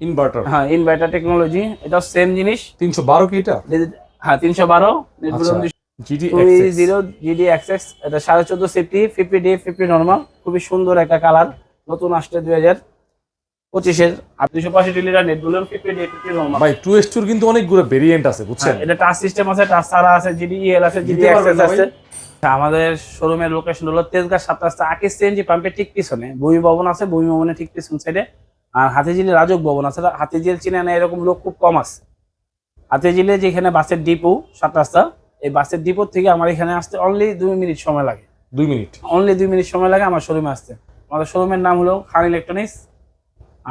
Inverter হ্যাঁ inverter technology এটা same জিনিস। তিনশো বারো কি এটা? হ্যাঁ তিনশো বারো আচ্ছা জিডি এটা সাড়ে চোদ্দ CFT fifty D fifty normal খুবই সুন্দর একটা কালার নতুন আসছে দুই হাজার পঁচিশের। আর দুশো পঁয়ষট্টি litre net fifty D fifty normal ভাই টু এস টুর কিন্তু অনেকগুলো ভেরিয়েন্ট আছে বুঝছেন? এটা টাচ সিস্টেম আছে টাচ সারা আছে জিডি ইএল আছে জিডি এক্সএস আছে। আচ্ছা, আমাদের শোরুমের লোকেশন হলো তেজগাঁ সাত রাস্তা আকিস সিএনজি পাম্পের ঠিক পিছনে ভূমি ভবন আছে ভূমি ভবনের ঠিক পিছন সাইডে আর হাতিঝিলি রাজক ভবন আছে। হাতিঝিল চিনে না এরকম লোক খুব কম আছে। হাতিঝিলে যেখানে বাসের ডিপো সাত রাস্তা এই বাসের ডিপো থেকে আমার এখানে আসতে অনলি দুই মিনিট সময় লাগে। দুই মিনিট? অনলি দুই মিনিট সময় লাগে আমার শোরুমে আসতে। আমাদের শোরুমের নাম হলো খান ইলেকট্রনিক্স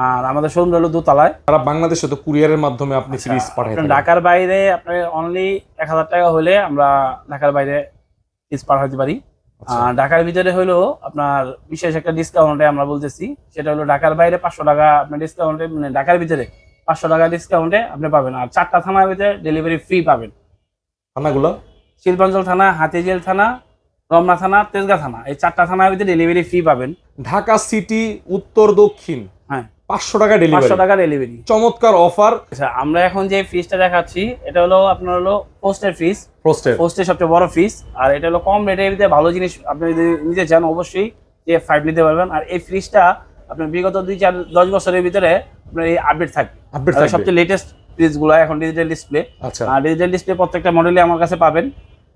আর আমাদের শোরুম হলো দোতলায়। সারা বাংলাদেশে তো কুরিয়ারের মাধ্যমে আপনি আচ্ছা, সিরিজ পাঠাই ঢাকার বাইরে আপনার অনলি এক হাজার টাকা হলে আমরা ঢাকার বাইরে ফিস পাঠাতে পারি। আচ্ছা। ঢাকার ভিতরে হলো আপনার বিশেষ একটা ডিসকাউন্টে আমরা বলতেছি সেটা হলো ঢাকার বাইরে পাঁচশো টাকা আপনার ডিসকাউন্টে মানে ঢাকার ভিতরে পাঁচশো টাকা ডিসকাউন্টে আপনি পাবেন। আর চারটা থানার ভিতরে ডেলিভারি ফ্রি পাবেন। থানাগুলো? শিল্পাঞ্চল থানা হাতিজেল থানা রমনা থানা তেজগা থানা এই চারটা থানার ভিতরে ডেলিভারি ফ্রি পাবেন। ঢাকা সিটি উত্তর দক্ষিণ। পাঁচশো টাকা ডেলিভারি টাকা ডেলিভারি চমৎকার অফার আচ্ছা আমরা এখন যে ফিসটা দেখাচ্ছি এটা হলো আপনার হলো পোস্টের ফিস প্রোস্টের পোস্টের সবচেয়ে বড় ফিস আর এটা হলো কম ভিতরে ভালো জিনিস আপনি যদি নিতে চান অবশ্যই যে ফাইভ নিতে পারবেন। আর এই ফ্রিজটা আপনার বিগত দুই চার দশ বছরের ভিতরে আপনার এই আপডেট থাকবে। আপডেট সবচেয়ে লেটেস্ট ফ্রিজগুলো এখন ডিজিটাল ডিসপ্লে আচ্ছা। আর ডিজিটাল ডিসপ্লে প্রত্যেকটা মডেলে আমার কাছে পাবেন।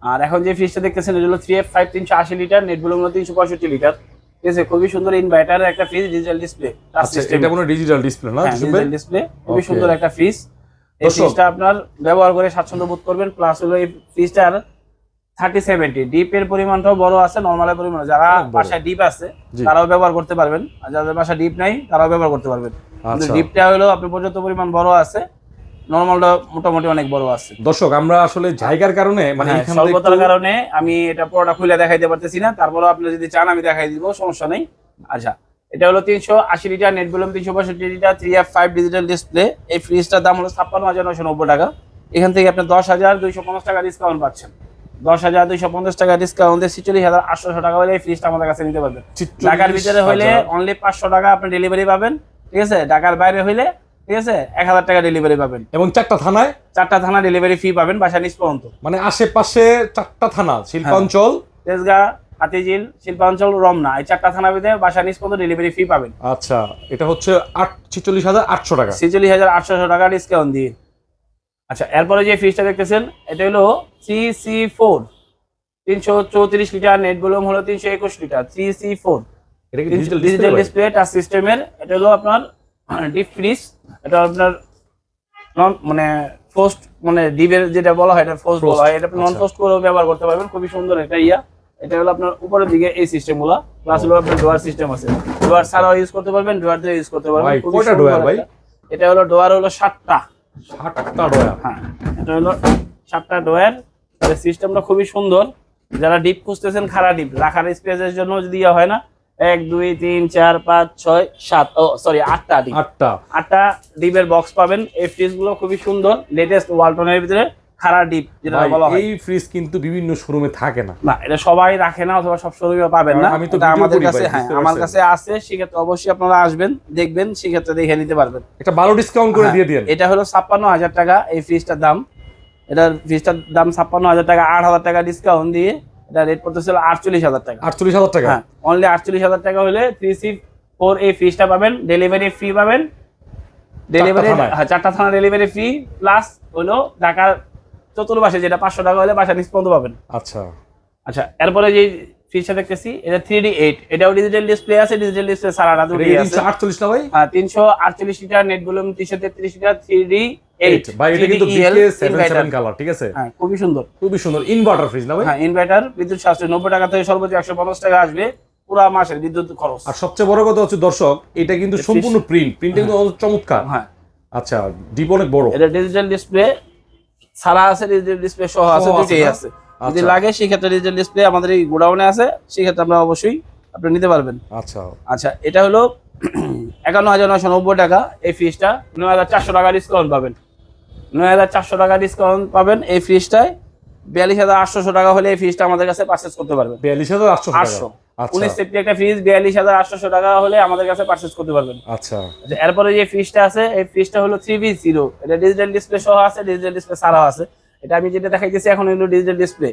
আর এখন যে ফ্রিজটা দেখতেছেন এটা হলো থ্রি এফ ফাইভ তিনশো আশি লিটার নেটগুলো হলো তিনশো পঁয়ষট্টি লিটার ঠিক আছে খুবই সুন্দর ইনভার্টার একটা ফ্রিজ ডিজিটাল ডিসপ্লে আচ্ছা এটা কোনো ডিজিটাল ডিসপ্লে না ডিজিটাল ডিসপ্লে খুবই সুন্দর একটা ফ্রিজ এই ফ্রিজটা আপনার ব্যবহার করে স্বাচ্ছন্দ্য বোধ করবেন প্লাস হলো এই ফ্রিজটার থার্টি সেভেন্টি ডিপের পরিমাণটাও বড় আছে নর্মালের পরিমাণ যারা বাসায় ডিপ আছে তারাও ব্যবহার করতে পারবেন। আর যাদের বাসায় ডিপ নাই তারাও ব্যবহার করতে পারবেন। কিন্তু আচ্ছা। ডিপটা হলো আপনি পর্যাপ্ত পরিমাণ বড় আছে নর্মালটা মোটামুটি অনেক বড় আছে। দর্শক আমরা আসলে জায়গার কারণে মানে হ্যাঁ, স্বল্পতার কারণে আমি এটা পুরোটা খুলে দেখাইতে পারতেছি না। তারপরে আপনি যদি চান আমি দেখাই দিব সমস্যা নেই। আচ্ছা এটা হলো তিনশো আশি লিটার নেট বলুন তিনশো পঁয়ষট্টি litre three F five digital display এই ফ্রিজটার দাম হলো ছাপ্পান্ন হাজার নশো নব্বই টাকা। এখান থেকে আপনি দশ হাজার দুইশো পঞ্চাশ টাকা ডিসকাউন্ট পাচ্ছেন। দশ হাজার দুইশো পঞ্চাশ টাকা ডিসকাউন্ট দিয়ে ছিচল্লিশ হাজার আটশোশো টাকা হলে এই ফ্রিজটা আমাদের কাছে নিতে পারবেন। ঢাকার ভিতরে হলে অনলি পাঁচশো টাকা আপনি ডেলিভারি পাবেন ঠিক আছে? ঢাকার বাইরে হইলে ঠিক আছে? এক হাজার টাকা ডেলিভারি পাবেন। এবং চারটা থানায়? চারটা থানা ডেলিভারি ফি পাবেন বাসা নিচ পর্যন্ত। মানে আশেপাশে চারটা থানা শিল্পাঞ্চল? তেজগাঁ হাতিঝিল শিল্পাঞ্চল রমনা এই চারটা থানা ভিতরে বাসা নিচ পর্যন্ত ডেলিভারি ফি পাবেন। আচ্ছা এটা হচ্ছে আট ছিচল্লিশ হাজার আটশো টাকা। ছেচল্লিশ হাজার আটশোশো টাকা ডিসকাউন্ট দিয়ে। আচ্ছা এরপরে যে ফ্রিজটা দেখতেছেন এটা হলো সি সি ফোর তিনশো চৌত্রিশ লিটার নেট ভলিউম হলো তিনশো একুশ litre three C four digital digital display display touch সিস্টেমের এটা হলো আপনার ডিপ ফ্রিজ এটা আপনার নন মানে ফোস্ট মানে ডিপের যেটা বলা হয় এটা ফোস্ট বলা হয়। এটা নন। ফোস্ট করেও ব্যবহার করতে পারবেন। খুবই সুন্দর একটা ইয়া। এটা হলো আপনার উপরের দিকে এই সিস্টেমগুলা প্লাস হলো আপনার ডোয়ার সিস্টেম আছে। ডোয়ার ছাড়াও ইউজ করতে পারবেন ডোয়ার দিয়ে ইউজ করতে পারবেন। কয়টা ডোয়ার ভাই? এটা হলো ডোয়ার হলো সাতটা। ষাটটা ডয়া হ্যাঁ এটা হলো সাতটা ডোয়ার সিস্টেমটা খুবই সুন্দর। যারা ডিপ খুঁজতেছেন খাড়া ডিপ রাখার স্পেসের জন্য যদি হয় না এক দুই তিন চার পাঁচ ছয় সাত। ও সরি আটটা ডিপ আটটা। আটটা ডিপের বক্স পাবেন। এই ফ্রিজগুলো খুবই সুন্দর। লেটেস্ট ওয়ালটনের ভিতরে খাড়া ডিপ যেটা বলা হয়। এই ফ্রিজ কিন্তু বিভিন্ন শোরুমে থাকে না। না এটা সবাই রাখে না অথবা সব শোরুমে পাবেন না। আমি তো আমাদের কাছে হ্যাঁ আমার কাছে আছে সেক্ষেত্রে অবশ্যই আপনারা আসবেন দেখবেন সেক্ষেত্রে দেখে নিতে পারবেন। একটা ভালো ডিসকাউন্ট করে হ্যাঁ, দিয়ে দিন এটা হলো ছাপ্পান্ন হাজার টাকা এই ফ্রিজটার দাম। এটার ফ্রিজটার দাম ছাপ্পান্ন হাজার টাকা আট হাজার টাকা ডিসকাউন্ট দিয়ে এটা রেট পড়তেছিল আটচল্লিশ হাজার টাকা। আটচল্লিশ হাজার টাকা? হ্যাঁ অনলি আটচল্লিশ হাজার টাকা হলে থ্রি সি ফোর এই ফ্রিজটা পাবেন ডেলিভারি ফ্রি পাবেন। ডেলিভারি হ্যাঁ চারটা থানা ডেলিভারি ফ্রি প্লাস হলো ঢাকার চতুর্পাশে যেটা পাঁচশো টাকা হলে বাসা পর্যন্ত পাবেন। আচ্ছা। আচ্ছা এরপরে যে ফ্রিজটা দেখতেছি এটা থ্রি ডি এইট এটাও ডিজিটাল ডিসপ্লে আছে ডিজিটাল ডিসপ্লে দুটি আছে। আটচল্লিশ না ভাই? হ্যাঁ তিনশো আটচল্লিশ লিটার নেট ভলিউম তিনশো তেত্রিশ লিটার থ্রি ডি এইট ভাই এটা কিন্তু বিকে সেভেন সেভেন কালার ঠিক আছে? হ্যাঁ খুবই সুন্দর। খুবই সুন্দর। ইনভার্টার ফ্রিজ না ভাই? হ্যাঁ ইনভার্টার বিদ্যুৎ সাশ্রয় টাকা থেকে সর্বোচ্চ টাকা আসবে পুরো মাসের বিদ্যুৎ খরচ। আর সবচেয়ে বড় কথা হচ্ছে দর্শক এটা কিন্তু সম্পূর্ণ প্রিন্ট প্রিন্ট কিন্তু চমৎকার। হ্যাঁ। আচ্ছা ডিপ অনেক বড়। এটা ডিজিটাল ডিসপ্লে আছে ডিজিটাল ডিসপ্লে সহ আছে আছে দুটোই না? আছে। যদি আচ্ছা। লাগে সেক্ষেত্রে ডিজিটাল ডিসপ্লে আমাদের এই গোডাউনে আছে সেক্ষেত্রে আমরা অবশ্যই আপনি নিতে পারবেন। আচ্ছা। আচ্ছা এটা হলো একান্ন হাজার নয়শো নব্বই টাকা এই ফ্রিজটা নয় হাজার চারশো টাকা ডিসকাউন্ট পাবেন। নয় হাজার চারশো টাকা ডিসকাউন্ট পাবেন এই ফ্রিজটায় বিয়াল্লিশ হাজার আটশোশো টাকা হলে এই ফ্রিজটা আমাদের কাছে পারচেস করতে পারবেন। বিয়াল্লিশ হাজার আটশো আটশো। আচ্ছা। উনিশ সেফটি একটা ফ্রিজ বিয়াল্লিশ হাজার আটশোশো টাকা হলে আমাদের কাছে পারচেস করতে পারবেন। আচ্ছা। এরপরে যে ফ্রিজটা আছে এই ফ্রিজটা হলো থ্রি বি জিরো এটা ডিজিটাল ডিসপ্লে সহ আছে ডিজিটাল ডিসপ্লে ছাড়াও আছে। এটা আমি যেটা দেখাইতেছি এখন হলো ডিজিটাল ডিসপ্লে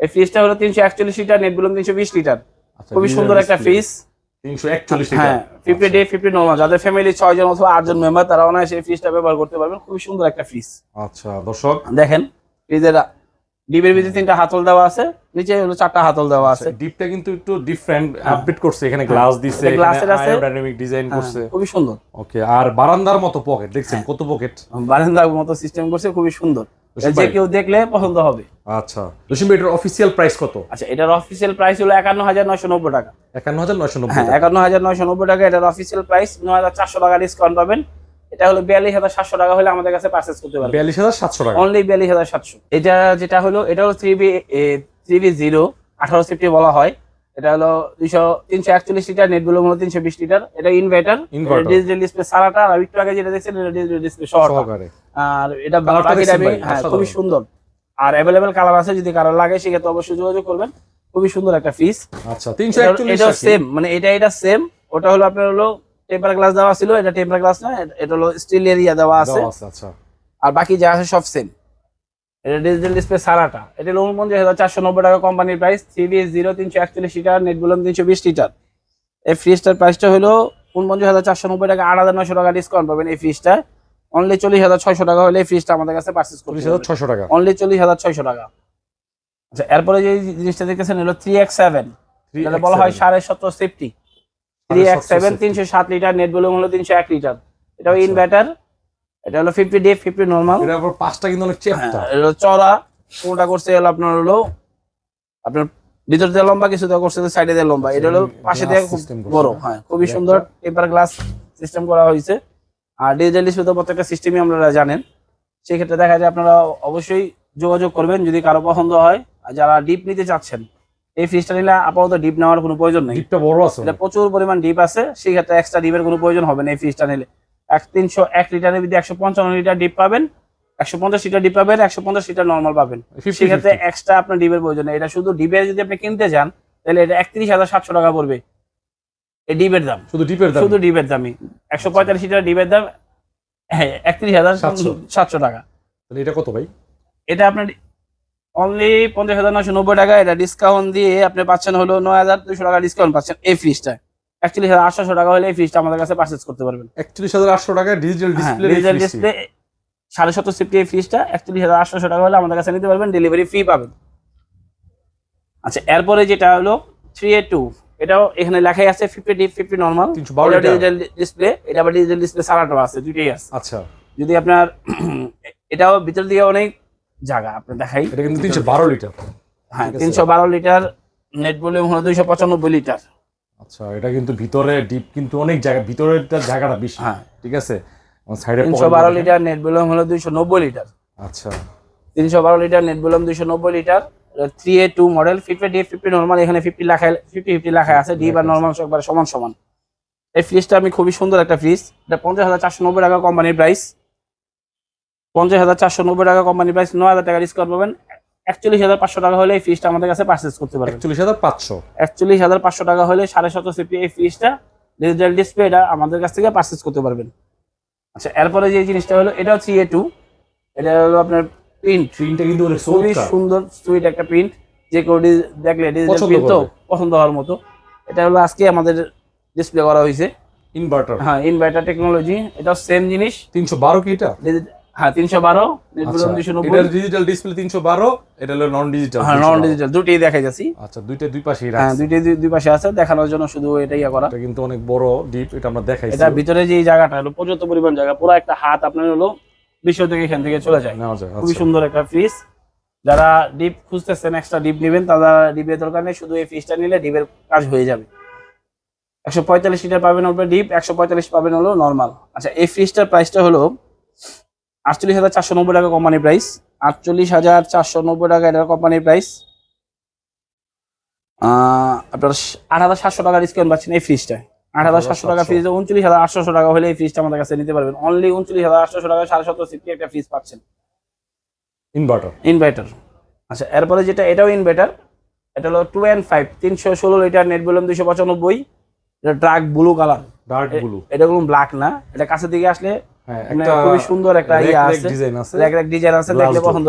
এই ফ্রিজটা হলো তিনশো একচল্লিশ লিটার নেট বলুন তিনশো বিশ লিটার। আচ্ছা, খুবই সুন্দর একটা। ফ্রিজ 341 ফিফটি ডে যাদের ফ্যামিলি ছয় জন অথবা আটজন মেম্বার তারা অনায়াসে এই ফ্রিজটা ব্যবহার করতে পারবেন। খুবই সুন্দর একটা ফ্রিজ আচ্ছা দর্শক। দেখেন ফ্রিজের ডিবের ভিতরে তিনটা হাতল দেওয়া আছে নিচে হলো চারটা হাতল দেওয়া আছে। ডিপটা কিন্তু একটু ডিফারেন্ট আপডেট করছে। এখানে গ্লাস দিছে এটা আছে। ডাইনামিক ডিজাইন হ্যাঁ, করছে। খুবই সুন্দর। ওকে আর বারান্দার মতো পকেট দেখছেন হ্যাঁ। কত পকেট বারান্দার মতো সিস্টেম করছে খুবই সুন্দর। যে কেউ দেখলে পছন্দ হবে। আচ্ছা। ভাই এটার অফিসিয়াল প্রাইস কত? আচ্ছা এটার অফিসিয়াল প্রাইস হলো একান্ন হাজার নয়শো নব্বই টাকা। একান্ন হাজার নয়শো নব্বই হ্যাঁ একান্ন হাজার নয়শো নব্বই টাকা এটার অফিসিয়াল প্রাইস নয় হাজার চারশো টাকা ডিসকাউন্ট পাবেন। এটা হলো বিয়াল্লিশ হাজার সাতশো টাকা হলে আমাদের কাছে পারচেস করতে পারবেন। বিয়াল্লিশ হাজার সাতশো টাকা। অনলি বিয়াল্লিশ হাজার সাতশো। এটা যেটা হলো এটা হলো three B three B zero আঠারো সিফটি বলা হয়। এটা হলো দুইশো তিনশো একচল্লিশ লিটার নেটগুলো হলো তিনশো বিশ লিটার এটা ইনভার্টার। ডিজিটাল ডিসপ্লে সারাটা আর একটু আগে যেটা দেখছেন এটা ডিজিটাল ডিসপ্লে সহকারে। আর এটা হ্যাঁ। খুবই সুন্দর। আর অ্যাভেলেবেল কালার আছে যদি কারও লাগে সেক্ষেত্রে অবশ্যই যোগাযোগ করবেন। খুবই সুন্দর একটা ফিস আচ্ছা তিনশো একচল্লিশ এটা সেম মানে এটা এটা সেম ওটা হলো আপনার হলো টেম্পার গ্লাস দেওয়া ছিল এটা টেম্পার গ্লাস না এটা- হলো স্টিল এরিয়া দেওয়া আছে। আচ্ছা। আর বাকি যা আছে সব সেম এটা ডিজিটাল ডিসপ্লে সারাটা। এটা হলো উনপঞ্চাশ হাজার চারশো নব্বই টাকা কোম্পানির প্রাইস থ্রি বি জিরো তিনশো একচল্লিশ লিটার নেট বলুন তিনশো বিশ লিটার এই ফ্রিজটার প্রাইসটা হলো উনপঞ্চাশ হাজার চারশো নব্বই টাকা আট হাজার নশো টাকা ডিসকাউন্ট পাবেন এই ফ্রিজটা অনলি চল্লিশ হাজার ছয়শো টাকা হলে ফ্রিজটা আমাদের কাছে পারচেস করতে চল্লিশ হাজার ছশো টাকা। অনলি চল্লিশ হাজার ছয়শো টাকা। আচ্ছা এরপরে যে জিনিসটা দেখতেছেন হলো থ্রি এক্স সেভেন এটা বলা হয় সাড়ে সতেরো সেফটি থ্রি এক্স সেভেন তিনশো সাত লিটার নেট বলুন হলো তিনশো এক লিটার এটাও আচ্ছা। ইনভার্টার এটা হলো ফিফটি ডে ফিফটি নর্মাল পাঁচটা কিন্তু অনেক চেপটা হ্যাঁ, এটা চড়া কোনটা করছে? হলো আপনার হলো আপনার ভিতর দিয়ে লম্বা কিছু দিয়ে করছে সাইডে দিয়ে লম্বা। এটা হলো পাশে দিয়ে খুব বড় হ্যাঁ খুবই সুন্দর টেম্পার গ্লাস সিস্টেম করা হয়েছে। আর ডিজিটাল ডিসপ্লে তো প্রত্যেকটা সিস্টেমই আপনারা জানেন। সেই ক্ষেত্রে দেখা যায় আপনারা অবশ্যই যোগাযোগ করবেন যদি কারও পছন্দ হয়। আর যারা ডিপ নিতে চাচ্ছেন এই ফ্রিজটা নিলে আপাতত ডিপ নেওয়ার কোনো প্রয়োজন নেই। ডিপটা বড় আছে এটা প্রচুর পরিমাণ ডিপ আছে সেই ক্ষেত্রে এক্সট্রা ডিপের কোনো প্রয়োজন হবে না এই ফ্রিজটা নিলে। এক তিনশো এক লিটারের মধ্যে একশো পঞ্চান্ন লিটার ডিপ পাবেন একশো পঞ্চাশ লিটার ডিপ পাবেন একশো পঞ্চাশ লিটার নর্মাল পাবেন। 50 সেক্ষেত্রে এক্সট্রা আপনার ডিপের প্রয়োজন নেই। এটা শুধু ডিপের যদি আপনি কিনতে যান তাহলে এটা একত্রিশ হাজার সাতশো টাকা পড়বে। এই ডিপের দাম। শুধু ডিপের দাম? শুধু ডিপের দামই। একশো পঁয়তাল্লিশ লিটার ডিপের দাম হ্যাঁ একত্রিশ হাজার 700 সাতশো টাকা। তাহলে এটা কত ভাই? এটা আপনার অনলি পঞ্চাশ হাজার নশো নব্বই টাকা। এটা ডিসকাউন্ট দিয়ে আপনি পাচ্ছেন হলো নয় হাজার দুশো টাকা ডিসকাউন্ট পাচ্ছেন এই ফ্রিজটা একচল্লিশ হাজার আটশো টাকা হলে এই ফ্রিজটা আমাদের কাছে পারচেস করতে পারবেন। একচল্লিশ হাজার আটশো টাকা ডিজিটাল ডিসপ্লে ডিজিটাল ডিসপ্লে সাড়ে সত্তর সিফটি এই ফ্রিজটা একচল্লিশ হাজার আটশো টাকা হলে আমাদের কাছে নিতে পারবেন। ডেলিভারি ফ্রি পাবেন। আচ্ছা এরপরে যেটা হলো থ্রি এ টু এটাও এখানে লেখাই আছে fifty deep fifty normal 312 litre. Digital display এটা আবার ডিজিটাল ডিসপ্লে সারাটাও আছে দুইটাই আছে। আচ্ছা। যদি আপনার এটাও ভিতর দিয়ে অনেক জায়গা আপনি দেখাই। এটা কিন্তু তিনশো বারো লিটার হ্যাঁ। তিনশো বারো লিটার নেট ভলিউম হলো দুইশো পঁচানব্বই লিটার আচ্ছা এটা কিন্তু ভিতরে ডিপ কিন্তু অনেক জায়গা ভিতরের জায়গাটা বেশি। হ্যাঁ। ঠিক আছে? সাইডে তিনশো বারো লিটার নেট ভলিউম হলো দুইশো নব্বই লিটার আচ্ছা। তিনশো বারো লিটার নেট ভলিউম দুইশো নব্বই litre three A two model fifty D fifty normal এখানে ফিফটি লেখায় ফিফটি ফিফটি লেখায় আছে ডি বা নর্মাল একবার সমান সমান। এই ফ্রিজটা আমি খুবই সুন্দর একটা ফ্রিজ এটা পঞ্চাশ হাজার চারশো নব্বই টাকা কোম্পানির প্রাইস পঞ্চাশ হাজার চারশো নব্বই টাকা কোম্পানির প্রাইস নয় হাজার টাকা ডিসকাউন্ট পাবেন। একচল্লিশ হাজার পাঁচশো টাকা হলে এই ফ্রিজটা আমাদের কাছে পারচেস করতে পারবেন। একচল্লিশ হাজার পাঁচশো? একচল্লিশ হাজার পাঁচশো টাকা হলে সাড়ে সতেরো সিপি এই ফ্রিজটা ডিজিটাল ডিসপ্লে এটা আমাদের কাছ থেকে পারচেস করতে পারবেন। আচ্ছা এরপরে যে জিনিসটা হলো এটাও থ্রি এ টু এটা হলো আপনার প্রিন্ট প্রিন্টটা কিন্তু অনেক খুবই সুন্দর সুইট একটা প্রিন্ট যে কেউ দেখলে ডিজিটাল প্রিন্ট তো পছন্দ হওয়ার মতো। এটা হলো আজকে আমাদের ডিসপ্লে করা হয়েছে। ইনভার্টার হ্যাঁ ইনভার্টার টেকনোলজি এটাও সেম জিনিস। তিনশো বারো কি এটা? হ্যাঁ তিনশো বারো। আচ্ছা। ডিজিটাল ডিসপ্লে তিনশো বারো এটা হলো নন ডিজিটাল হ্যাঁ নন ডিজিটাল দুটোই দেখা যাচ্ছি আচ্ছা দুইটা দুই পাশেই হ্যাঁ দুইটাই দুই- পাশে আছে। দেখানোর জন্য শুধু এটাই ইয়ে করা। কিন্তু অনেক বড় ডিপ এটা আমরা দেখাইছি। এটা ভিতরে যে জায়গাটা হলো পর্যাপ্ত পরিমাণ জায়গা। পুরো একটা হাত আপনার হলো বিশ্ব থেকে এখান থেকে চলে যায়। খুবই আচ্ছা। সুন্দর একটা ফ্রিজ যারা ডিপ খুঁজতেছেন এক্সট্রা ডিপ নেবেন তারা ডিপের দরকার নেই শুধু এই ফ্রিজটা নিলে ডিপের কাজ হয়ে যাবে। একশো পঁয়তাল্লিশ লিটার পাবেন হবে ডিপ একশো পঁয়তাল্লিশ পাবেন হলো নর্মাল আচ্ছা এই ফ্রিজটার প্রাইসটা হলো আটচল্লিশ হাজার চারশো নব্বই টাকা কোম্পানির প্রাইস আটচল্লিশ হাজার চারশো নব্বই টাকা এটার কোম্পানির প্রাইস আপনার আট হাজার সাতশো টাকা ডিসকাউন্ট পাচ্ছেন এই ফ্রিজটা আট হাজার সাতশো টাকা 8,700 ফ্রিজ উনচল্লিশ হাজার আটশোশো টাকা হলে এই ফ্রিজটা আমাদের কাছে নিতে পারবেন। অনলি উনচল্লিশ হাজার আটশোশো টাকা সাড়ে সতেরো সিফটি একটা ফ্রিজ পাচ্ছেন। ইনভার্টার ইনভার্টার আচ্ছা এরপরে যেটা এটাও ইনভার্টার এটা হলো টু অ্যান্ড ফাইভ তিনশো ষোলো লিটার নেট ভলিউম দুইশো পঁচানব্বই। এটা dark blue colour dark blue এটা কোনো ব্ল্যাক না। এটা কাছের দিকে আসলে হ্যাঁ মানে খুবই সুন্দর একটা ইয়ে আছে। ডিজাইন আছে। র্যাক র্যাক ডিজাইন আছে দেখলে পছন্দ।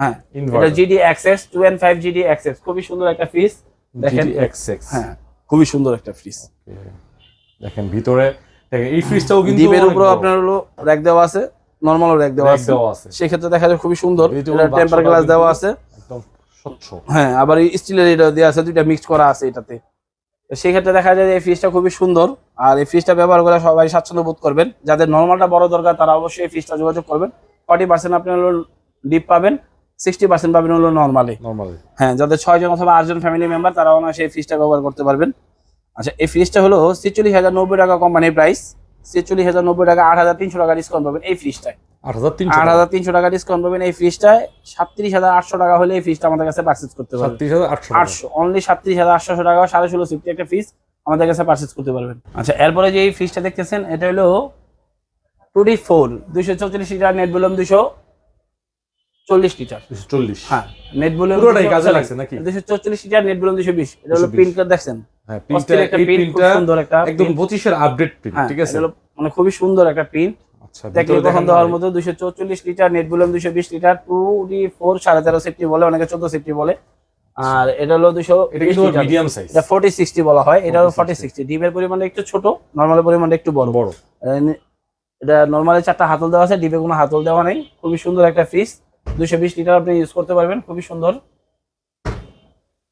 হ্যাঁ এটা GD access two and five GD access খুবই সুন্দর একটা ফ্রিজ দেখেন। GTX6 হ্যাঁ খুবই সুন্দর একটা ফ্রিজ দেখেন ভিতরে দেখেন এই ফ্রিজটাও কিন্তু ডিপের উপরে আপনার হলো র্যাক দেওয়া আছে নর্মাল র্যাক দেওয়া আছে। আছে। সেক্ষেত্রে দেখা যায় খুবই সুন্দর। এই এটা টেম্পার গ্লাস দেওয়া আছে। একদম স্বচ্ছ। হ্যাঁ আবার স্টিলের এটা দেওয়া আছে দুইটা মিক্স করা আছে এটাতে। সেই ক্ষেত্রে দেখা যায় এই ফ্রিজটা খুবই সুন্দর। আর এই ফ্রিজটা ব্যবহার করে সবাই স্বাচ্ছন্দ্য বোধ করবেন। যাদের নর্মালটা বড় দরকার তারা অবশ্যই এই ফ্রিজটা যোগাযোগ করবেন। ফর্টি পার্সেন্ট আপনি হলো ডিপ পাবেন সিক্সটি পার্সেন্ট পাবেন হলো নর্মালি নরমালি হ্যাঁ যাদের ছয়জন অথবা আটজন ফ্যামিলি মেম্বার তারা অনায়াসে এই ফ্রিজটা ব্যবহার করতে পারবেন। আচ্ছা এই ফ্রিজটা হলো ছেচল্লিশ হাজার নব্বই টাকা কোম্পানির প্রাইস ছেচল্লিশ হাজার নব্বই টাকা আট হাজার তিনশো টাকা ডিসকাউন্ট পাবেন এই ফ্রিজটায় আট হাজার তিনশো টাকা? ডিসকাউন্ট পাবেন এই ফ্রিজটায় সাতত্রিশ হাজার আটশো টাকা হলে এই ফ্রিজটা আমাদের কাছে পারচেজ করতে পারবেন। সাতত্রিশ হাজার আটশো আটশো অনলি সাতত্রিশ হাজার আটশো টাকা সাড়ে ষোলো সিফটি একটা ফ্রিজ আমাদের কাছে পারচেজ করতে পারবেন। আচ্ছা এরপরে যে এই ফ্রিজটা দেখতেছেন এটা হলো টু ডি ফোর দুইশো চৌচল্লিশ লিটার নেট ভলিউম দুশো চল্লিশ লিটার। চল্লিশ। হ্যাঁ নেট ভলিউম পুরোটাই কাজে লাগছে নাকি? দুশো চৌচল্লিশ লিটার নেট ভলিউম দুশো বিশ। এটা হলো 220 প্রিন্টটা দেখছেন? হ্যাঁ অস্থির প্রিন্টটা এই প্রিন্টটা সুন্দর একটা একদম print। পঁচিশের আপডেট প্রিন্ট হ্যাঁ ঠিক আছে? মানে খুবই সুন্দর একটা প্রিন্ট আচ্ছা মতো লিটার নেট ভলিউম সেফটি বলে অনেকে চোদ্দ সেফটি বলে। আর এটা হলো দুশো এটা কিন্তু মিডিয়াম সাইজ এটা ফোর্টি সিক্সটি বলা হয় এটা 40, ফোর্টি সিক্সটি ডিপের পরিমাণটা একটু ছোট নর্মালের পরিমাণটা একটু বড়। বড়। এটা নর্মালি চারটা হাতল দেওয়া আছে ডিপে কোনো হাতল দেওয়া নেই। খুবই সুন্দর একটা ফ্রিজ দুশো বিশ লিটার আপনি ইউজ করতে পারবেন খুবই সুন্দর।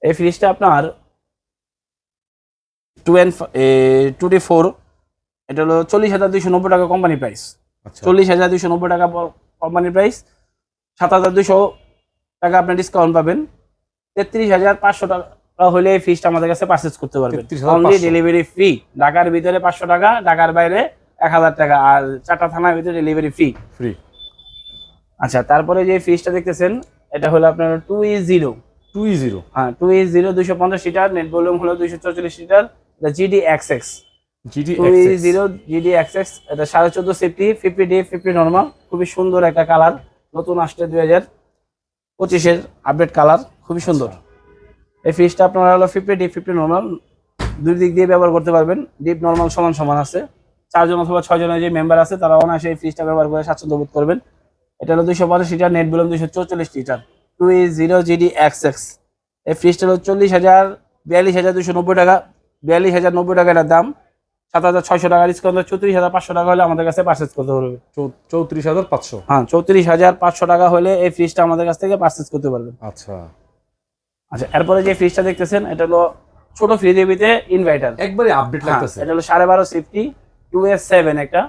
এই ফ্রিজটা আপনার two N two D four এটা হলো চল্লিশ হাজার দুইশো নব্বই টাকা কোম্পানি প্রাইস আচ্ছা। চল্লিশ হাজার দুইশো নব্বই টাকা কোম্পানির প্রাইস সাত হাজার দুইশো টাকা আপনি ডিসকাউন্ট পাবেন। তেত্রিশ হাজার পাঁচশো টাকা হলে এই ফ্রিজটা আমাদের কাছে পারচেজ করতে পারবেন। অনলি ডেলিভারি ফ্রি ঢাকার ভিতরে পাঁচশো টাকা ঢাকার বাইরে এক হাজার টাকা। আর চারটা থানার ভিতরে ডেলিভারি ফ্রি ফ্রি আচ্ছা তারপরে যে ফ্রিজটা দেখতেছেন এটা হলো আপনার two E zero two E zero হ্যাঁ টু ই জিরো দুইশো পঞ্চাশ লিটার নেট ভলিউম হলো দুইশো চৌচল্লিশ litre. GD X X E zero GD XX এটা সাড়ে চোদ্দ CFT fifty D fifty normal খুবই সুন্দর একটা কালার নতুন আসছে দুই হাজার পঁচিশের আপডেট কালার খুবই সুন্দর। এই ফ্রিজটা আপনারা হলো ফিফটি ডি ফিফটি নর্মাল দুই দিক দিয়ে ব্যবহার করতে পারবেন ডিপ নর্মাল সমান সমান আছে। চারজন অথবা ছয়জনের যে মেম্বার আছে তারা অনায়াসে এই ফ্রিজটা ব্যবহার করে স্বাচ্ছন্দ্য বোধ করবেন। এটা হলো দুইশো পঞ্চাশ লিটার নেট বিলম দুইশো চৌচল্লিশ litre two zero GD X X এই ফ্রিজটা হলো চল্লিশ হাজার বিয়াল্লিশ হাজার দুশো নব্বই টাকা। বিয়াল্লিশ হাজার নব্বই টাকা এটার দাম। সাত হাজার ছয়শো টাকা ডিসকাউন্ট চৌত্রিশ হাজার পাঁচশো টাকা হলে আমাদের কাছে পারচেজ করতে পারবে। চৌত্রিশ হাজার পাঁচশো? হ্যাঁ চৌত্রিশ হাজার পাঁচশো টাকা হলে এই ফ্রিজটা আমাদের কাছ থেকে পারচেজ করতে পারবেন আচ্ছা। আচ্ছা এরপরে যে ফ্রিজটা দেখতেছেন এটা হলো ছোট ফ্রিজের ভিতরে ইনভার্টার একবারে আপডেট লাগতেছে। এটা হলো সাড়ে বারো সিফটি টু এস সেভেন একটা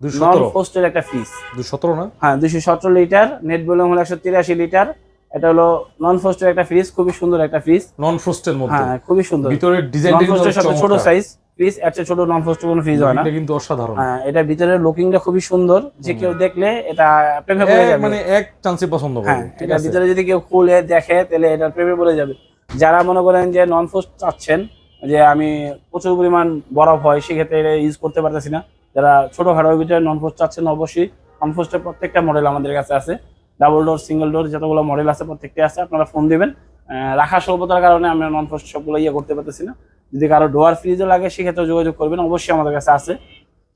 দুশো নন পোস্টের একটা ফ্রিজ দুশো সতেরো না? হ্যাঁ দুশো সতেরো লিটার নেট ভলিউম হলো একশো তিরাশি লিটার এটা হলো নন পোস্টের একটা ফ্রিজ খুবই সুন্দর একটা ফ্রিজ নন ফ্রোস্টের মধ্যে। হ্যাঁ খুবই সুন্দর। ভিতরের ডিজাইনটা কিন্তু সাথে ছোট সাইজ ফ্রিজ এর চেয়ে ছোট নন পোস্টের কোনো ফ্রিজ হয় না। এটা কিন্তু অসাধারণ। হ্যাঁ এটা ভিতরের লুকিংটা খুবই সুন্দর। যে কেউ দেখলে এটা প্রেমে পড়ে যাবে। মানে এক চান্সে পছন্দ হ্যাঁ করবে ঠিক এটা ভিতরে যদি কেউ খুলে দেখে তাহলে এটা প্রেমে পড়ে যাবে। যারা মনে করেন যে নন ফোস্ট চাচ্ছেন যে আমি প্রচুর পরিমাণ বরফ হয় সেক্ষেত্রে এটা ইউজ করতে পারতেছি না। যারা ছোটখাটোর ভিতরে নন ফোস্ট চাচ্ছেন অবশ্যই নন ফোস্টের প্রত্যেকটা মডেল আমাদের কাছে আছে। ডাবল ডোর, সিঙ্গেল ডোর, যতগুলো মডেল আছে প্রত্যেকটা আছে, আপনারা ফোন দিবেন। রাখা স্বল্পতার কারণে আমরা নন ফোস্ট সবগুলো ইয়ে করতে পারতেছি না। যদি কারও ডোয়ার ফ্রিজও লাগে, সেক্ষেত্রে যোগাযোগ করবেন, অবশ্যই আমাদের কাছে আছে।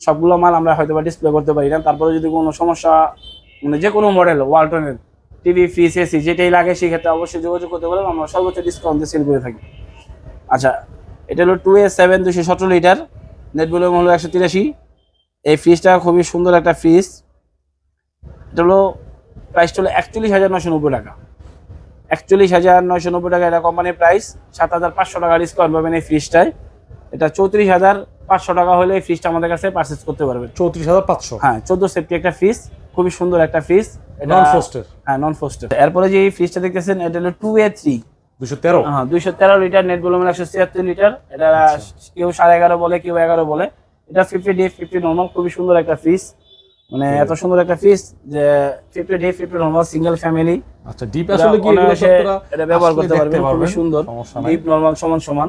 সবগুলো মাল আমরা হয়তো বা ডিসপ্লে করতে পারি না। তারপরে যদি কোনো সমস্যা মানে যে কোনো মডেল ওয়ালটনের টিভি ফ্রিজ এসি যেটাই লাগে, সেক্ষেত্রে অবশ্যই যোগাযোগ করতে পারেন। আমরা সর্বোচ্চ ডিসকাউন্ট দিয়ে সেল করে থাকি। আচ্ছা এটা হলো টু এ সেভেন দুশো সতেরো লিটার নেট ভলিউম হলো একশো তিরাশি। এই ফ্রিজটা খুবই সুন্দর একটা ফ্রিজ এটা হলো প্রাইসটা হলো একচল্লিশ হাজার নশো নব্বই টাকা। একচল্লিশ হাজার নয়শো নব্বই টাকা এটা কোম্পানির প্রাইস সাত হাজার পাঁচশো টাকা ডিসকাউন্ট পাবেন এই ফ্রিজটায় এটা চৌত্রিশ হাজার পাঁচশো টাকা হলে এই ফ্রিজটা আমাদের কাছে পারচেস করতে পারবে। চৌত্রিশ হাজার পাঁচশো? হ্যাঁ চোদ্দ সেফটি একটা ফ্রিজ খুবই সুন্দর একটা ফ্রিজ এটা নন ফ্রোস্টের হ্যাঁ নন ফোস্টের এরপরে যে এই ফ্রিজটা দেখতেছেন এটা হলো টু এ থ্রি দুশো তেরো? হ্যাঁ দুইশো তেরো লিটার নেট ভলিউম একশো ছিয়াত্তর লিটার এটা কেউ সাড়ে এগারো বলে কেউ এগারো বলে। এটা ফিফটি ডে ফিফটি নর্মাল খুবই সুন্দর একটা ফ্রিজ মানে এত সুন্দর একটা ফ্রিজ যে fifty D fifty normal single family আচ্ছা ডিপ আসলে কি এগুলো এটা ব্যবহার করতে দেখতে পারবেন খুবই সুন্দর। ডিপ নর্মাল সমান সমান।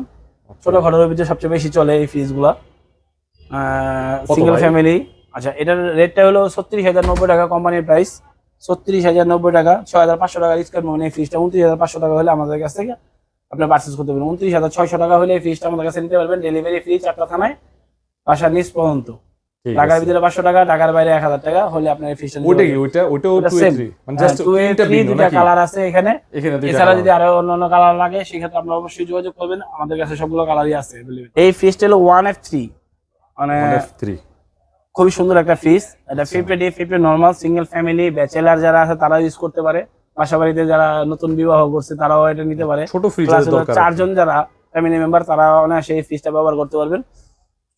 ছোট খাটোর ভিতরে সবচেয়ে বেশি চলে এই কত সিঙ্গেল ফ্যামিলি আচ্ছা এটার রেটটা হলো ছত্রিশ হাজার নব্বই টাকা কোম্পানির প্রাইস ছত্রিশ হাজার নব্বই টাকা ছয় হাজার পাঁচশো টাকা ডিসকাউন্ট মানে ফ্রিজটা উনত্রিশ হাজার পাঁচশো টাকা হলে আমাদের কাছ থেকে আপনি পার্চেস করতে পারবেন। উনত্রিশ হাজার ছয়শো টাকা হলে এই ফ্রিজটা আমাদের কাছে নিতে পারবেন। ডেলিভারি ফ্রি চারটা থানায় বাসার নিচ পর্যন্ত। ঢাকার ভিতরে পাঁচশো টাকা ঢাকার বাইরে এক হাজার টাকা হলে আপনার নিতে ওইটা কি। ওটা। মানে হ্যাঁ, জাস্ট তিনটা ভিন্ন দুইটা কালার আছে এখানে। এখানে এছাড়া যদি আরও অন্য অন্য কালার লাগে সেক্ষেত্রে আপনারা অবশ্যই যোগাযোগ করবেন। আমাদের কাছে সবগুলো কালারই আছে। এই ফ্রিজটা হলো ওয়ান এফ থ্রি মানে One F3 খুবই সুন্দর একটা ফ্রিজ এটা fifty D fifty normal single family bachelor যারা আছে তারাও ইউজ করতে পারে। বাসা বাড়িতে যারা নতুন বিবাহ করছে তারাও এটা নিতে পারে। ছোট ফ্রিজ দরকার চারজন যারা ফ্যামিলি মেম্বার তারা অনায়াসে এই ফ্রিজটা ব্যবহার করতে পারবেন।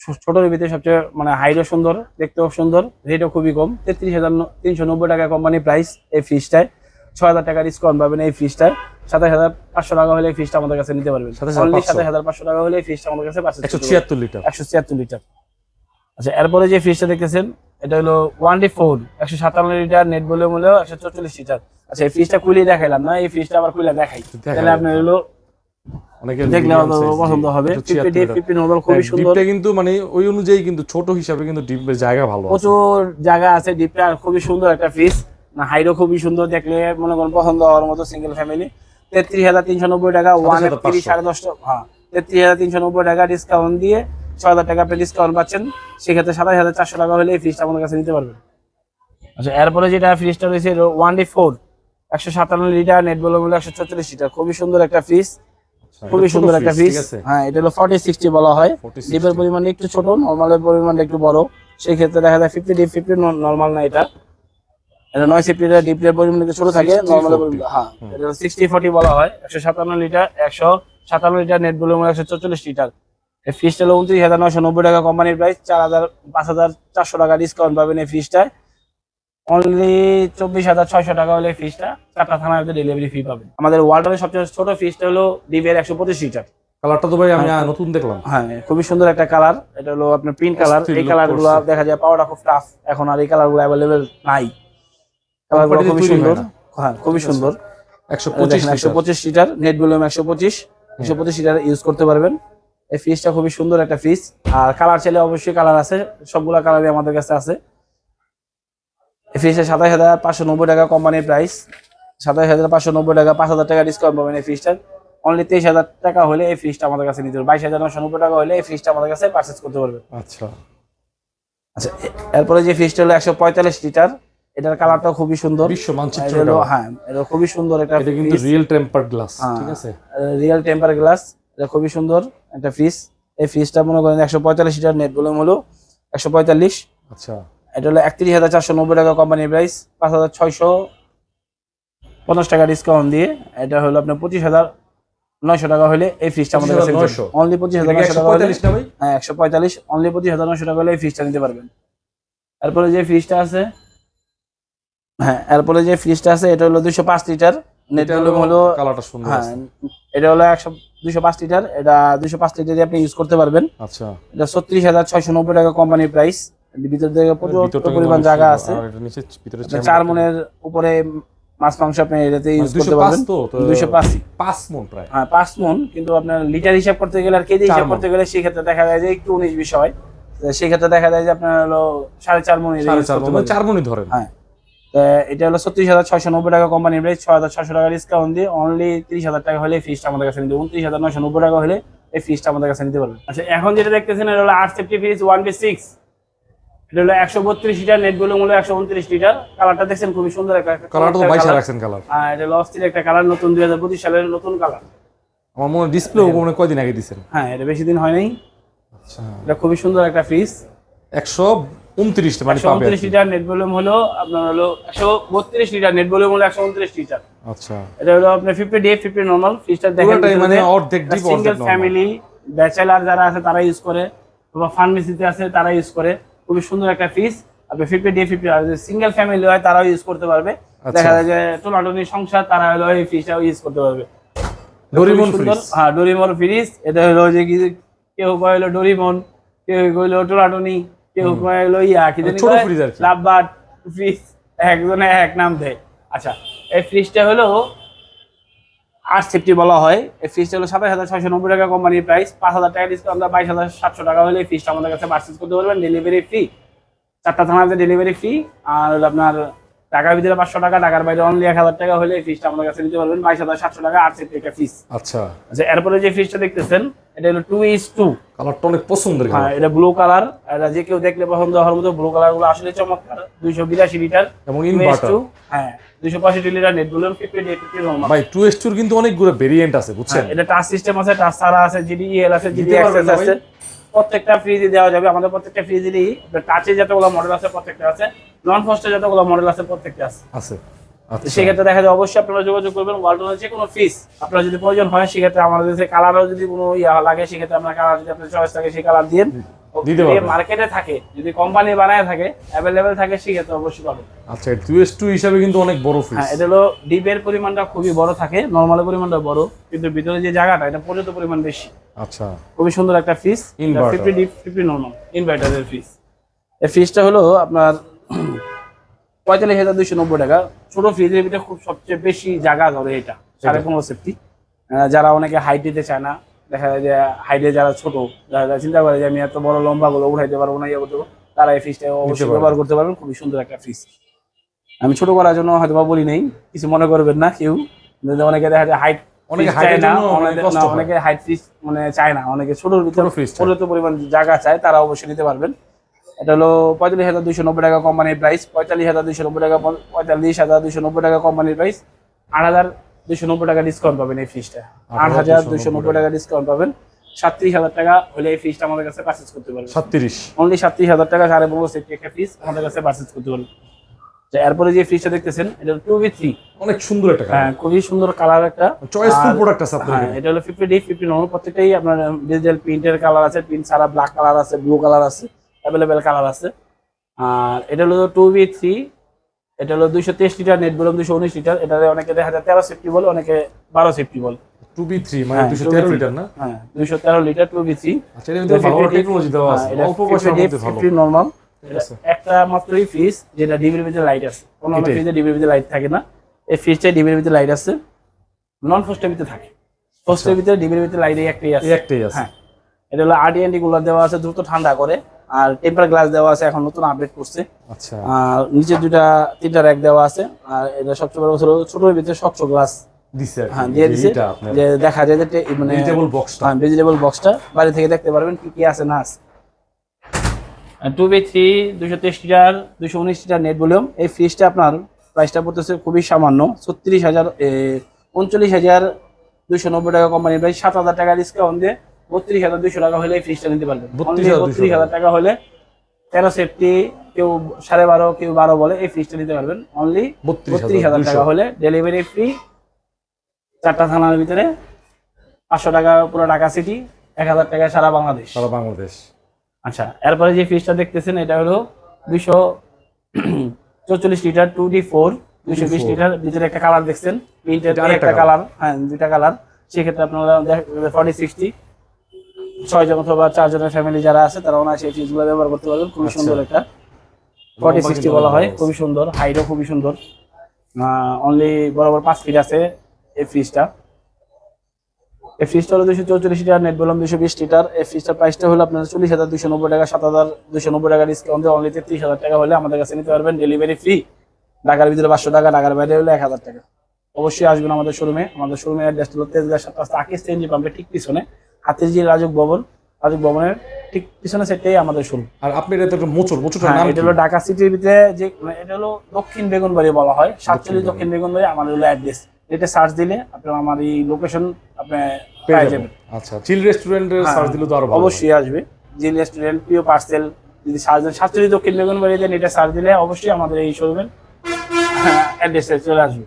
ছো- ভিতরে সবচেয়ে মানে হাইটও সুন্দর দেখতেও সুন্দর রেটও খুবই কম। তেত্রিশ হাজার তিনশো নব্বই টাকা কোম্পানি প্রাইস এই ফ্রিজটায়। ছয় হাজার টাকা ডিসকাউন্ট পাবেন এই ফ্রিজটায়। সাতাশ হাজার পাঁচশো টাকা হলে এই ফ্রিজটা আমাদের কাছে নিতে পারবেন। 27,500 সাতাশ হাজার পাঁচশো টাকা হলে এই ফ্রিজটা আমাদের কাছে একশো ছিয়াত্তর লিটার একশো ছিয়াত্তর লিটার আচ্ছা এরপরে যে ফ্রিজটা দেখতেছেন এটা হলো ওয়ান ডি ফোর একশো সাতান্ন লিটার নেট বলে মূল্য একশো চল্লিশ লিটার আচ্ছা এই ফ্রিজটা খুলে দেখাইলাম না এই ফ্রিজটা আবার খুলে দেখাই। তাহলে আপনার হলো দেখলে পছন্দ হবে। ফিফটি ডি ফিফটি নর্মাল খুবই সুন্দর। কিন্তু মানে ওই অনুযায়ী কিন্তু ছোট হিসাবে কিন্তু ডিপের জায়গা ভালো প্রচুর জায়গা আছে ডিপটা খুবই সুন্দর একটা ফ্রিজ না হাইডও খুবই সুন্দর দেখলে মনে করেন পছন্দ হওয়ার মতো সিঙ্গেল ফ্যামিলি তেত্রিশ হাজার তিনশো নব্বই টাকা ওয়ান 27,500 সাড়ে দশটা হ্যাঁ তেত্রিশ হাজার তিনশো নব্বই টাকা ডিসকাউন্ট দিয়ে ছ হাজার টাকা আপনি ডিসকাউন্ট পাচ্ছেন। সেক্ষেত্রে সাতাশ হাজার চারশো টাকা হলে এই ফ্রিজটা আমাদের কাছে নিতে পারবেন। আচ্ছা এরপরে যেটা ফ্রিজটা রয়েছে ওয়ান ডি ফোর একশো সাতান্ন লিটার নেট বলে একশো চল্লিশ লিটার। খুবই সুন্দর একটা ফ্রিজ খুবই সুন্দর একটা ফ্রিজ হ্যাঁ এটা হলো ফর্টি সিক্সটি বলা হয়। ডিপের 60 পরিমাণ একটু ছোট নর্মালের পরিমাণ একটু বড়। সেই ক্ষেত্রে দেখা যায় ফিফটি ডিপ ফিফটি নর্মাল না এটা। এটা নয় সিফটি ডিপের পরিমাণ একটু ছোট থাকে 60, নর্মালের 40 পরিমাণ হ্যাঁ এটা সিক্সটি ফর্টি বলা হয়। একশো সাতান্ন লিটার একশো সাতান্ন লিটার নেট ভলিউম একশো চল্লিশ লিটার। এই ফ্রিজটা হলো উনত্রিশ হাজার নয়শো নব্বই টাকা কোম্পানির প্রাইস চার হাজার পাঁচ হাজার চারশো টাকা ডিসকাউন্ট পাবেন এই ফ্রিজটায় অনলি চব্বিশ হাজার ছয়শো টাকা হলে ফ্রিজটা চারটা থানায় ডেলিভারি ফি পাবেন। আমাদের ওয়ার্ল্ডের সবচেয়ে ছোট ফ্রিজটা হলো ডিপের একশো পঁচিশ লিটার কালারটা তো ভাই আমি নতুন দেখলাম। হ্যাঁ খুবই সুন্দর একটা কালার এটা হলো আপনার প্রিন্ট কালার এই কালারগুলো দেখা যায় পাওয়াটা খুব টাফ এখন আর এই কালারগুলো অ্যাভেলেবেল নাই। কালারগুলো খুবই সুন্দর। হ্যাঁ খুবই সুন্দর। একশো পঁচিশ একশো পঁচিশ লিটার নেট ভলিউম একশো পঁচিশ। একশো পঁচিশ লিটার ইউজ করতে পারবেন। এই ফ্রিজটা খুবই সুন্দর একটা ফ্রিজ আর কালার চাইলে অবশ্যই কালার আছে। সবগুলা কালারই আমাদের কাছে আছে। ফ্রিজটা সাতাশ হাজার পাঁচশো নব্বই টাকা কোম্পানির প্রাইস সাতাশ হাজার পাঁচশো নব্বই টাকা পাঁচ হাজার টাকা ডিসকাউন্ট পাবেন এই ফ্রিজটার অনলি তেইশ হাজার টাকা হলে এই ফ্রিজটা আমাদের কাছে নিতে পারবেন। বাইশ হাজার নশো নব্বই টাকা হলে এই ফ্রিজটা আমাদের কাছে পারচেস করতে পারবে আচ্ছা। আচ্ছা এরপরে যে ফ্রিজটা হলো একশো পঁয়তাল্লিশ লিটার এটার কালারটাও খুবই সুন্দর। বিশ্ব মানচিত্র হলো হ্যাঁ এটা খুবই সুন্দর একটা এটা কিন্তু রিয়েল টেম্পার গ্লাস। ঠিক আছে? রিয়েল টেম্পার গ্লাস এটা খুবই সুন্দর একটা ফ্রিজ এই ফ্রিজটা মনে করেন একশো পঁয়তাল্লিশ লিটার নেট ভলিউম হলো একশো পঁয়তাল্লিশ। আচ্ছা। এটা হলো একত্রিশ হাজার চারশো নব্বই টাকা কোম্পানির প্রাইস পাঁচ হাজার ছয়শো পঞ্চাশ টাকা ডিসকাউন্ট দিয়ে এটা হলো আপনার পঁচিশ হাজার নয়শো টাকা হলে এই ফ্রিজটা আমাদের কাছে অনলি পঁচিশ হাজার নয়শো টাকা হলে 145 না ভাই? হ্যাঁ একশো পঁয়তাল্লিশ। অনলি পঁচিশ হাজার নয়শো টাকা হলে এই ফ্রিজটা নিতে পারবেন। এরপরে যে ফ্রিজটা আছে হ্যাঁ এরপরে যে ফ্রিজটা আছে এটা হলো দুশো পাঁচ লিটার। এটা হলো কালারটা সুন্দর হ্যাঁ এটা হলো একশো দুইশো পাঁচ লিটার। এটা দুইশো পাঁচ লিটারই আপনি ইউজ করতে পারবেন। আচ্ছা। এটা ছত্রিশ হাজার ছয়শো নব্বই টাকা কোম্পানির প্রাইস ভিতর থেকে প্রচুর পরিমাণ জায়গা আছে। চার মনের উপরে মাছ মাংস আপনি এটাতে ইউজ করতে পারবেন। দুইশো পাঁচই। পাঁচ মন প্রায়। হ্যাঁ পাঁচ মন কিন্তু আপনার লিটার হিসাব করতে গেলে আর কেজি হিসাব করতে গেলে সেক্ষেত্রে দেখা যায় যে একটু উনিশ বিশ হয়। সেক্ষেত্রে দেখা যায় যে আপনার হলো সাড়ে চার মন চার মন মানে মনই ধরেন। হ্যাঁ এটা হলো ছত্রিশ হাজার ছয়শো নব্বই টাকা কোম্পানির প্রাইস ছয় হাজার ছশো টাকা ডিসকাউন্ট দিয়ে অনলি তিরিশ হাজার টাকা হলে ফিসটা আমাদের কাছে নিতে উনত্রিশ হাজার নয়শো নব্বই টাকা হলে এই ফিসটা আমাদের কাছে নিতে পারবেন। আচ্ছা এখন যেটা দেখতেছেন এটা হলো আট CFT fridge one B six এটা হলো একশো বত্রিশ লিটার নেট একশো উনত্রিশ লিটার। কালারটা দেখছেন খুবই সুন্দর একটা কালারটা তো বাইশে রাখছেন কালার আর এটা হলো অস্থির একটা কালার নতুন দুই হাজার পঁচিশ সালের নতুন কালার আমার মনে ডিসপ্লে মনে হয়। কয়দিন আগে হ্যাঁ এটা বেশি দিন হয় নাই আচ্ছা। এটা খুবই সুন্দর একটা ফ্রিজ একশো উনত্রিশ মানে উনত্রিশ লিটার নেট ভলিউম হলো আপনার হলো একশো বত্রিশ লিটার নেট ভলিউম হলো একশো উনত্রিশ লিটার। আচ্ছা। এটা হলো আপনার ফিফটি ডে ফিফটি নর্মাল ফ্রিজটা দেখেন মানে অর্ধেক ডিপ সিঙ্গেল ফ্যামিলি ব্যাচেলার যারা আছে তারা ইউজ করে বা ফার্মেসিতে আছে তারা ইউজ করে। খুবই সুন্দর একটা ফ্রিজ আপনি ফিফটি ডে ফিফটি আর সিঙ্গেল ফ্যামিলি হয় তারাও ইউজ করতে পারবে। আচ্ছা। দেখা যায় যে টোনাটনি সংসার তারা হলো এই ফ্রিজটাও ইউজ করতে পারবে। ডোরিমন ফ্রিজ হ্যাঁ ডোরিমন ফ্রিজ এটা হলো যে কি কেউ কইলো ডোরিমন কেউ কইলো টোনাটনি কেউ কইলো ইয়া কি জানি ছোট কয়? fridge আর। লাভবার্ড ফ্রিজ একজনে এক নাম দেয়। আচ্ছা এই ফ্রিজটা হলো আট সেফটি বলা হয়। এই ফ্রিজটা হলো সাতাশ হাজার ছয়শো নব্বই টাকা কোম্পানির প্রাইস পাঁচ হাজার টাকা ডিসকাউন্ট বাইশ হাজার সাতশো টাকা হলে এই ফ্রিজটা আমাদের কাছে পার্চেস করতে পারবেন। ডেলিভারি ফ্রি চারটা থানাতে ডেলিভারি ফ্রি আর হলো আপনার টাকার ভিতরে পাঁচশো টাকা টাকার বাইরে অনলি এক হাজার টাকা হলে এই ফ্রিজটা আমাদের কাছে নিতে পারবেন। বাইশ হাজার সাতশো টাকা আর সেফটি একটা ফিস আচ্ছা। আচ্ছা এরপরে যে ফ্রিজটা দেখতেছেন এটা হলো টু ইস টু কালারটা অনেক পছন্দের হ্যাঁ এটা ব্লু কালার এটা যে কেউ দেখলে পছন্দ হওয়ার মতো ব্লু কালারগুলো আসলে চমৎকার। দুইশো বিরাশি লিটার এবং ইনভার্টার হ্যাঁ দুইশো পঁয়ষট্টি লিটার নেট নর্মাল ভাই টু এস টুর কিন্তু অনেকগুলো ভেরিয়েন্ট আছে বুঝছেন? এটা টাচ সিস্টেম আছে টাচ ছাড়া আছে জিডি এল আছে জিডি অ্যাক্সেস আছে। প্রত্যেকটা ফ্রিজে দেওয়া যাবে। আমাদের প্রত্যেকটা ফ্রিজেরই টাচে যতগুলো মডেল আছে প্রত্যেকটা আছে। নন ফস্টে যতগুলো মডেল আছে প্রত্যেকটা আছে। আছে। সেক্ষেত্রে দেখা যায় অবশ্যই আপনারা যোগাযোগ করবেন ওয়ালটনের যে কোনো ফিস আপনার যদি প্রয়োজন হয় সেক্ষেত্রে আমাদের কাছে কালারও যদি কোনো ইয়া লাগে সেক্ষেত্রে আপনার কালার যদি আপনার চয়েস থাকে সেই কালার দিয়ে মার্কেটে থাকে যদি কোম্পানি বানায় থাকে অ্যাভেলেবেল থাকে সেক্ষেত্রে অবশ্যই পাবেন। আচ্ছা টু এস টু হিসাবে কিন্তু অনেক বড় ফ্রিজ হ্যাঁ এটা হলো ডিপের পরিমাণটা খুবই বড় থাকে নর্মালের পরিমাণটা বড় কিন্তু ভিতরে যে জায়গাটা এটা পর্যাপ্ত পরিমাণ বেশি। আচ্ছা। খুবই সুন্দর একটা ফিস Inverter। Fifty deep fifty normal ইনভার্টারের ফিস এই ফিসটা হলো আপনার পঁয়তাল্লিশ হাজার দুইশো নব্বই টাকা। ছোট ফ্রিজের ভিতরে খুব সবচেয়ে বেশি জায়গা ধরে এটা সাড়ে পনেরো সেফটি যারা অনেকে হাইট দিতে চায় না দেখা যায় যে হাইটে যারা ছোট যারা চিন্তা করে যে আমি এত বড় লম্বা গুলো উঠাইতে পারব না ইয়ে করতে পারব তারা এই ফ্রিজটা অবশ্যই ব্যবহার করতে পারবেন খুবই সুন্দর একটা ফ্রিজ আমি ছোট করার জন্য হয়তো বা বলি নেই কিছু মনে করবেন না কেউ। অনেকে দেখা যায় হাইট অনেকে হাইট ফ্রিজ মানে চায় না অনেকে ছোট ভিতরে ছোট। পরিমাণ জায়গা চায় তারা অবশ্যই নিতে পারবেন। এটা হলো পঁয়তাল্লিশ হাজার দুইশো নব্বই টাকা কোম্পানির প্রাইস পঁয়তাল্লিশ হাজার দুইশো নব্বই টাকা পঁয়তাল্লিশ হাজার দুইশো নব্বই টাকা কোম্পানির প্রাইস আট হাজার দুশো নব্বই টাকা ডিসকাউন্ট পাবেন এই ফ্রিজটা আট হাজার দুইশো নব্বই টাকা ডিসকাউন্ট পাবেন। সাতত্রিশ হাজার টাকা হলে এই ফ্রিজটা আমাদের কাছে পারচেস করতে পারবেন। সাতত্রিশ। অনলি সাতত্রিশ হাজার টাকা সাড়ে পনেরো সেফটি একটা ফ্রিজ আমাদের কাছে পারচেস করতে পারবেন। এরপরে যে ফ্রিজটা দেখতেছেন এটা টু বি থ্রি অনেক সুন্দর একটা হ্যাঁ খুবই সুন্দর কালার একটা। চয়েসফুল প্রোডাক্ট আছে আপনার হ্যাঁ এটা হলো ফিফটি ডি ফিফটি নর্মাল প্রত্যেকটাই আপনার ডিজিটাল প্রিন্টের কালার আছে প্রিন্ট ছাড়া ব্ল্যাক কালার আছে ব্লু কালার আছে। অ্যাভেলেবেল কালার আছে। আর এটা হলো টু বি থ্রি এটা হলো দুইশো তেইশ লিটার নেট বলুন দুইশো উনিশ লিটার এটা অনেকে দেখা যায় তেরো সেফটি বল অনেকে বারো সেফটি বল টু বি থ্রি মানে হ্যাঁ, তেরো লিটার না? হ্যাঁ দুইশো তেরো লিটার টু বি থ্রি আচ্ছা এর ভিতরে ভালো টেকনোলজি দেওয়া আছে। অল্প পয়সার মধ্যে ভালো। ফিফটি নর্মাল একটা মাত্রই ফ্রিজ যেটা ডিবির ভিতরে লাইট আছে। অন্য এটাই। ফ্রিজে ডিবির ভিতরে লাইট থাকে না। এই ফ্রিজটাই ডিবির ভিতরে লাইট আছে। নন ফোস্টের ভিতরে থাকে। ফোস্টের ভিতরে ডিবির ভিতরে লাইট একটাই আছে। একটাই আছে। হ্যাঁ। এটা হলো আরডিএনডি কুলার দেওয়া আছে দ্রুত ঠান্ডা করে। আর টেম্পার গ্লাস দেওয়া আছে এখন নতুন আপডেট করছে। আচ্ছা। আর নিচে দুটা তিনটা র্যাক দেওয়া আছে আর এটা সবচেয়ে বড় হলো ছোটোর ভিতরে স্বচ্ছ গ্লাস দিছে হ্যাঁ দিয়ে দিছে যে দেখা যায় যে মানে ভেজিটেবল বক্সটা হ্যাঁ ভেজিটেবল বক্সটা বাড়ি থেকে দেখতে পারবেন কি কি আছে না আছে। টু বি থ্রি দুশো তেইশ লিটার দুশো উনিশ লিটার নেট ভলিউম এই ফ্রিজটা আপনার প্রাইসটা পড়তেছে খুবই সামান্য ছত্রিশ হাজার উনচল্লিশ হাজার দুশো নব্বই টাকা কোম্পানির প্রাইস সাত হাজার টাকা ডিসকাউন্ট দিয়ে বত্রিশ হাজার দুশো টাকা হলে ফ্রিজটা নিতে পারবেন। 32,200 বত্রিশ হাজার টাকা। হলে তেরো সেফটি কেউ সাড়ে বারো কেউ বারো বলে এই ফ্রিজটা নিতে পারবেন। অনলি বত্রিশ হাজার টাকা হলে ডেলিভারি ফ্রি। চারটা থানার ভিতরে পাঁচশো টাকা পুরো ঢাকা সিটি এক হাজার টাকা সারা বাংলাদেশ। সারা বাংলাদেশ। আচ্ছা এরপরে যে ফ্রিজটা দেখতেছেন এটা হলো দুইশো চৌচল্লিশ লিটার টু ডি ফোর দুইশো বিশ লিটার। ভিতরে একটা কালার দেখছেন প্রিন্টের একটা কালার। হ্যাঁ দুইটা কালার। সেক্ষেত্রে আপনারা ফর্টি সিক্সটি ছয় জন অথবা চার জনের ফ্যামিলি যারা আছে তারা অনায়াসে এই ফ্রিজগুলো ব্যবহার করতে পারবেন। খুবই আচ্ছা। সুন্দর একটা ফর্টি সিক্সটি বলা হয় খুবই সুন্দর হাইটও খুবই সুন্দর। অনলি বরাবর পাঁচ ফিট আছে এই ফ্রিজটা এই ফ্রিজটা হলো দুশো চৌচল্লিশ লিটার নেট বললাম দুশো বিশ লিটার। এই ফ্রিজটার প্রাইসটা হলো আপনার চল্লিশ হাজার দুশো নব্বই টাকা সাত হাজার দুশো নব্বই টাকা ডিসকাউন্ট দিয়ে অনলি তেত্রিশ হাজার টাকা হলে আমাদের কাছে নিতে পারবেন। ডেলিভারি ফ্রি ঢাকার ভিতরে পাঁচশো টাকা ঢাকার বাইরে হলে এক হাজার টাকা। অবশ্যই আসবেন আমাদের শোরুমে আমাদের শোরুমের অ্যাড্রেস হলো তেজগাঁ সাত রাস্তা আকিস সিএনজি পাম্পের ঠিক পিছনে। হাতের যে রাজুক ভবন রাজুক ভবনের ঠিক পিছনে সেটাই আমাদের শোরুম আর আপনি এটা তো মোচর মোচরটার হ্যাঁ নাম এটা হলো ঢাকা সিটির ভিতরে যে মানে এটা হলো দক্ষিণ বেগুনবাড়ি বলা হয় সাতচল্লিশ। দক্ষিণ বেগুনবাড়ি আমাদের হলো অ্যাড্রেস এটা সার্চ দিলে আপনার আমার এই লোকেশন আপনি পেয়ে যাবেন। আচ্ছা চিল রেস্টুরেন্টের হ্যাঁ, সার্চ দিলে তো আরও অবশ্যই আসবে। জিল রেস্টুরেন্ট প্রিয় পার্সেল যদি সার্চ দেন সাতচল্লিশ দক্ষিণ বেগুনবাড়ি দেন এটা সার্চ দিলে অবশ্যই আমাদের এই শোরুমের অ্যাড্রেসে চলে আসবে।